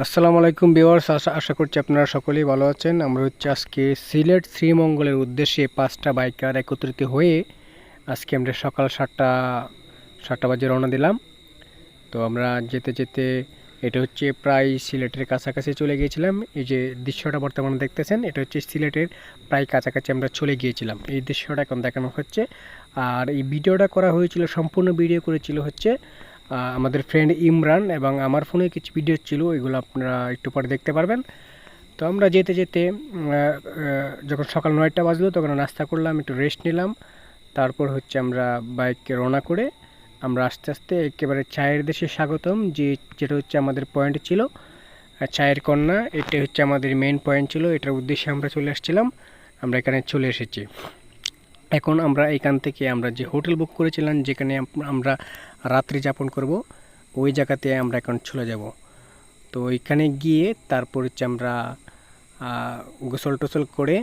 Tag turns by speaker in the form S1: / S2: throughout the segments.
S1: আসসালামু আলাইকুম ভিউয়ার্স, আশা আশা করছি আপনারা সকলেই ভালো আছেন। আমরা হচ্ছে আজকে সিলেট শ্রীমঙ্গলের উদ্দেশ্যে পাঁচটা বাইকার একত্রিত হয়ে আজকে আমরা সকাল সাতটা সাতটা বাজে রওনা দিলাম। তো আমরা যেতে যেতে এটা হচ্ছে প্রায় সিলেটের কাছাকাছি চলে গিয়েছিলাম। এই যে দৃশ্যটা বর্তমানে দেখতেছেন, এটা হচ্ছে সিলেটের প্রায় কাছাকাছি আমরা চলে গিয়েছিলাম। এই দৃশ্যটা এখন দেখানো হচ্ছে। আর এই ভিডিওটা করা হয়েছিল, সম্পূর্ণ ভিডিও করেছিল হচ্ছে আমাদের ফ্রেন্ড ইমরান এবং আমার ফোনে কিছু ভিডিও ছিল এগুলো আপনারা একটু পরে দেখতে পারবেন। তো আমরা যেতে যেতে যখন সকাল নয়টা বাজলো, তখন নাস্তা করলাম, একটু রেস্ট নিলাম। তারপর হচ্ছে আমরা বাইককে রওনা করে আমরা আস্তে আস্তে একেবারে চায়ের দেশে স্বাগতম, যে, যেটা হচ্ছে আমাদের পয়েন্ট ছিল। চায়ের কন্যা এটা হচ্ছে আমাদের মেন পয়েন্ট ছিল, এটার উদ্দেশ্যে আমরা চলে আসছিলাম, আমরা এখানে চলে এসেছি। এখন আমরা এখান থেকে আমরা যে হোটেল বুক করেছিলাম, যেখানে আমরা রাত্রি যাপন করব। ওই জায়গাতে আমরা এখন চলে যাব। তো ওইখানে গিয়ে তারপর হচ্ছে আমরা গোসল টোসল করে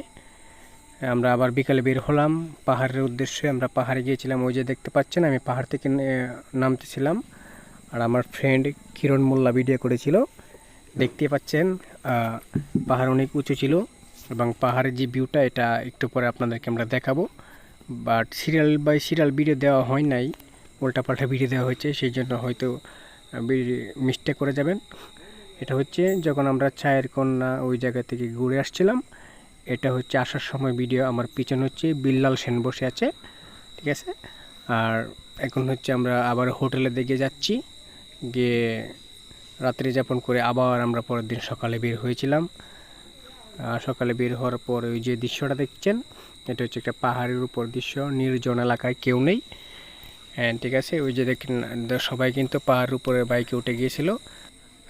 S1: আমরা আবার বিকালে বের হলাম। পাহাড়ের উদ্দেশ্যে আমরা পাহাড়ে গিয়েছিলাম। ওই যে দেখতে পাচ্ছেন, আমি পাহাড় থেকে নামতেছিলাম। আর আমার ফ্রেন্ড কিরণ মোল্লা ভিডিও করেছিল। দেখতে পাচ্ছেন পাহাড় অনেক উঁচু ছিল এবং পাহাড়ের যে ভিউটা এটা একটু পরে আপনাদেরকে আমরা দেখাবো। But serial by serial video দেওয়া হয় নাই। উল্টাপাল্টা ভিডিও দেওয়া হয়েছে, সেই জন্য হয়তো মিস্টেক করে যাবেন। এটা হচ্ছে যখন আমরা চায়ের কন্যা ওই জায়গা থেকে ঘুরে আসছিলাম, এটা হচ্ছে আসার সময় ভিডিও আমার পিছনে হচ্ছে বিল্লাল সেন বসে আছে, ঠিক আছে? আর এখন হচ্ছে আমরা আবার হোটেলের দিকে যাচ্ছি, গিয়ে রাত্রি যাপন করে আবার আমরা পরের দিন সকালে বের হয়েছিলাম। সকালে বের হওয়ার পর ওই যে দৃশ্যটা দেখছেন, এটা হচ্ছে একটা পাহাড়ের উপর দৃশ্য, নির্জন এলাকায় কেউ নেই। হ্যাঁ ঠিক আছে। ওই যে দেখেন সবাই কিন্তু পাহাড়ের উপরে বাইকে উঠে গিয়েছিল।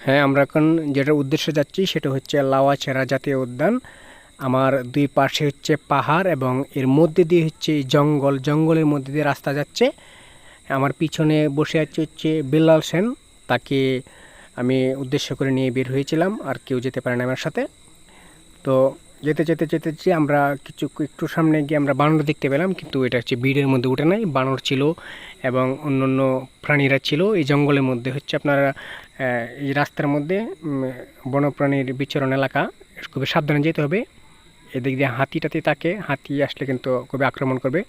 S1: হ্যাঁ আমরা এখন যেটা উদ্দেশ্যে যাচ্ছি সেটা হচ্ছে লাওয়া লাওয়াচেরা জাতীয় উদ্যান। আমার দুই পাশে হচ্ছে পাহাড় এবং এর মধ্যে দিয়ে হচ্ছে জঙ্গল। জঙ্গলের মধ্যে দিয়ে রাস্তা যাচ্ছে। আমার পিছনে বসে আছে হচ্ছে বিল্লাল সেন। তাকে আমি উদ্দেশ্য করে নিয়ে বের হয়েছিলাম। আর কেউ যেতে পারে না আমার সাথে। তো যেতে যেতে যেতে যে আমরা কিছু একটু সামনে গিয়ে আমরা বানর দেখতে পেলাম কিন্তু এটা হচ্ছে ভিড়ের মধ্যে উঠে নাই বানর ছিল এবং অন্য অন্য প্রাণীরা ছিল। এই জঙ্গলের মধ্যে হচ্ছে আপনারা এই রাস্তার মধ্যে উম, বন্যপ্রাণীর বিচরণ এলাকা খুবই সাবধানে যেতে হবে। এদিক দিয়ে হাতিটাতে তাকে হাতি আসলে কিন্তু খুবই আক্রমণ করবে।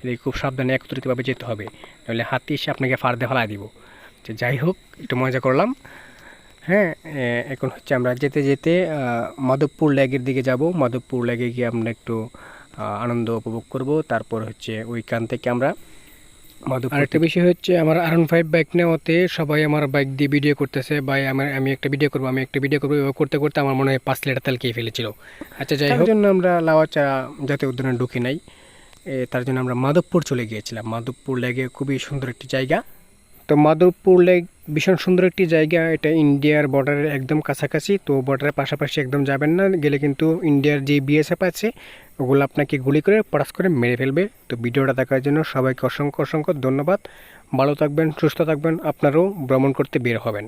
S1: এদিকে খুব সাবধানে একত্রিতভাবে যেতে হবে। নাহলে হাতি এসে আপনাকে ফার দিয়ে ফেলাই দিব। যাই হোক একটু মজা করলাম। হ্যাঁ এখন হচ্ছে আমরা যেতে যেতে মাধবপুর লেকের দিকে যাব। মাধবপুর লেকে গিয়ে আমরা একটু আনন্দ উপভোগ করব। তারপর হচ্ছে ওইখান থেকে আমরা মাধবপুর আরেকটা বিষয় হচ্ছে আমার আরন ফাইভ বাইক নেওয়াতে সবাই আমার বাইক দিয়ে ভিডিও করতেছে। ভাই আমার আমি একটা ভিডিও করব আমি একটা ভিডিও করব। করতে করতে আমার মনে হয় পাঁচ লিটার তেল খেয়ে ফেলেছিল। আচ্ছা যাই হোক। জন্য আমরা লাওয়াচা জাতীয় উদ্যানে ঢুকি নাই। তার জন্য আমরা মাধবপুর চলে গিয়েছিলাম। মাধবপুর লেগে খুবই সুন্দর একটি জায়গা। তো মাধবপুর লেক ভীষণ সুন্দর একটি জায়গা। এটা ইন্ডিয়ার বর্ডারের একদম কাছাকাছি, তো বর্ডারের পাশাপাশি একদম যাবেন না, গেলে কিন্তু ইন্ডিয়ার যে বিএসএফ আছে, ওগুলো আপনাকে গুলি করে পড়াশ করে মেরে ফেলবে। তো ভিডিওটা দেখার জন্য সবাইকে অসংখ্য অসংখ্য ধন্যবাদ। ভালো থাকবেন, সুস্থ থাকবেন, আপনারাও ভ্রমণ করতে বের হবেন।